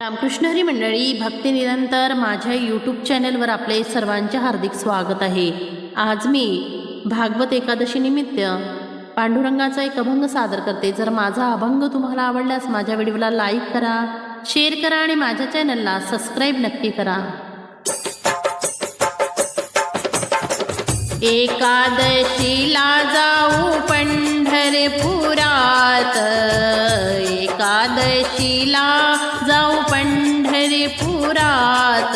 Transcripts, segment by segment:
रामकृष्ण हरी मंडळी भक्ती निरंतर माझ्या यूट्यूब चॅनलवर आपले सर्वांचे हार्दिक स्वागत आहे. आज मी भागवत एकादशीनिमित्त पांडुरंगाचा एक अभंग सादर करते. जर माझा अभंग तुम्हाला आवडल्यास माझ्या व्हिडिओला लाईक करा शेअर करा आणि माझ्या चॅनलला सबस्क्राईब नक्की करा. एकादशीला जाऊ पंढरपुरात एकादशीला जाऊ पंढरपुरात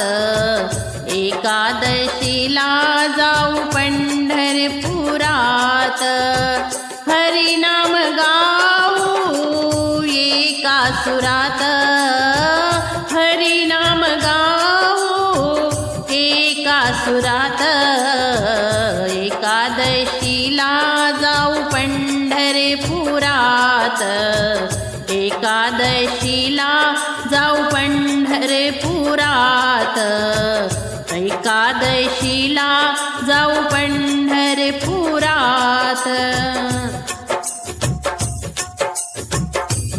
एकादशीला जाऊ पंढरपुरात. हरिनाम गाऊ एका सुरात. हरिनाम गाऊ एका सुरात. एकादशीला जाऊ पंढरपुरात. एकादशीला जाऊ पंढरपुरात एकादशीला जाऊ पंढरपुरात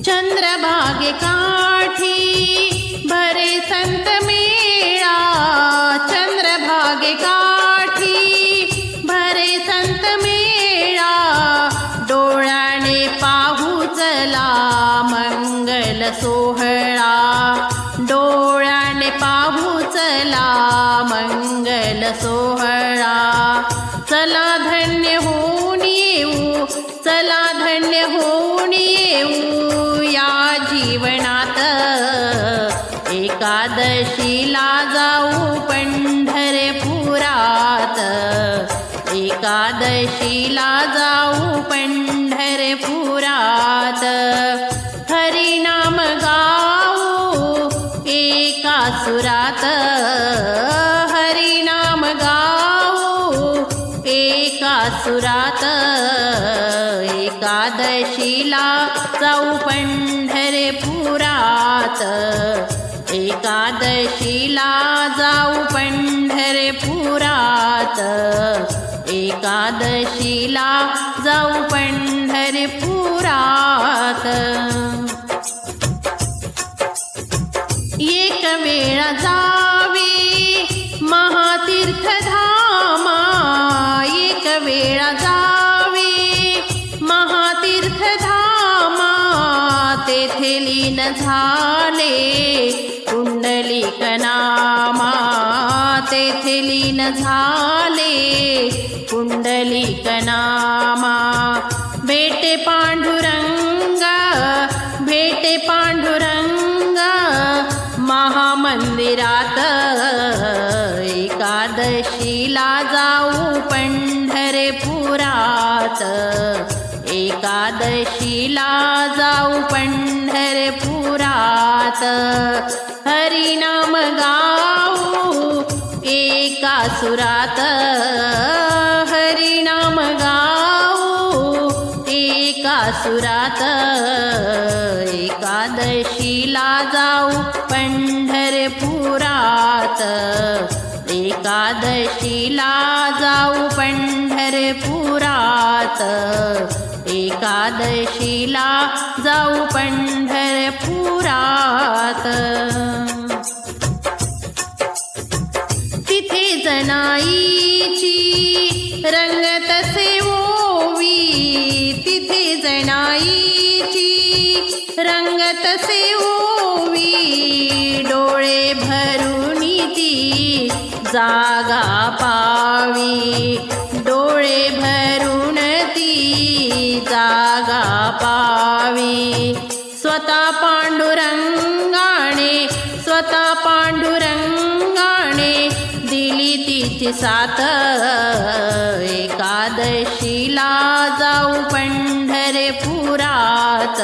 चंद्रभागे काठी मंगल सोहळा. चला धन्य होऊन येऊ चला धन्य होऊन येऊ या जीवनात. एकादशीला जाऊ पंढरपुरात. एकादशीला जाऊ पंढरपुरात. हरिनाम गाऊ एका सुरात. एका एकादशीला जाऊ पंढरपुरात. एकादशीला जाऊ पंढरपुरात. एकादशीला जाऊ पंढरे पुरात लीन झाले कुंडलिक नामा तेथे लीन झाले कुंडलिक नामा भेटे पांडुरंग भेटे पांडुरंग महामंदिरात एकादशीला जाऊ पंढरपुरात. एकादशीला जाऊ पंढरपुरात हरिनाम गाऊ एका सुरात. हरिनाम गाऊ एका सुरात. एकादशीला जाऊ पंढरपुरात. एकादशीला जाऊ पंढरपुरात. एकादशीला जाऊ पंढरपुरात. तिथे जनाईची रंगत से ओवी. तिथे जनाईची रंगत से ओवी. डोळे भरून ती जागा पावी. डोळे भर स्वतः पांडुरंगाने स्वतः पांडुरंगाने दिली तिची साथ. एकादशीला जाऊ पंढरपुरात.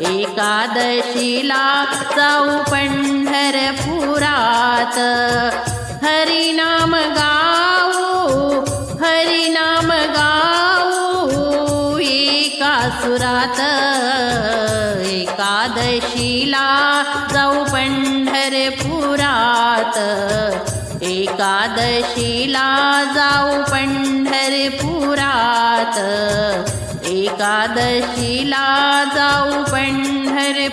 एकादशीला जाऊ पंढरपुरात. हरिनाम गाऊ हरिनाम गाऊ एका सुरात. एकादशीला जाऊ पंढरपुरात. एकादशीला जाऊ पंढरपुरात. एकादशीला जाऊ पंढरपुरात.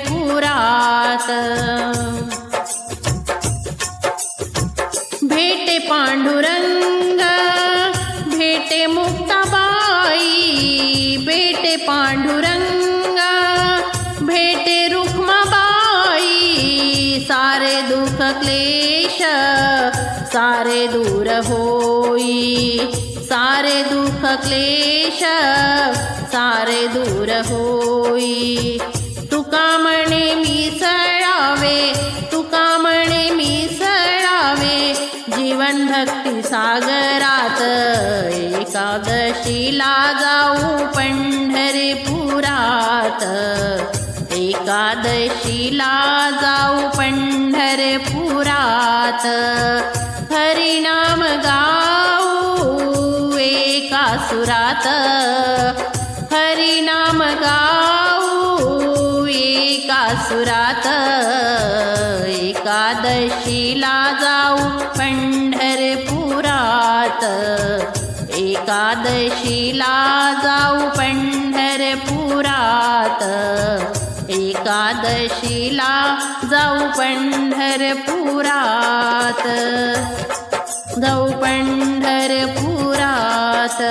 क्लेश सारे दूर होई सारे दुःख क्लेश सारे दूर होई। तुका म्हणे मिसळावे तुका म्हणे मिसळावे जीवन भक्ती सागरात एकादशीला जाऊ पंढरपुरात। एकादशीला जाऊ पंढरपुरात. हरिनाम गाऊ एका सुरात हरिनाम गाऊ एका सुरात एकादशीला जाऊ पंढरपुरात. एकादशीला जाऊ पंढरपुरात. एकादशीला जाऊ पंढरपुरात. जाऊ पंढरपुरात.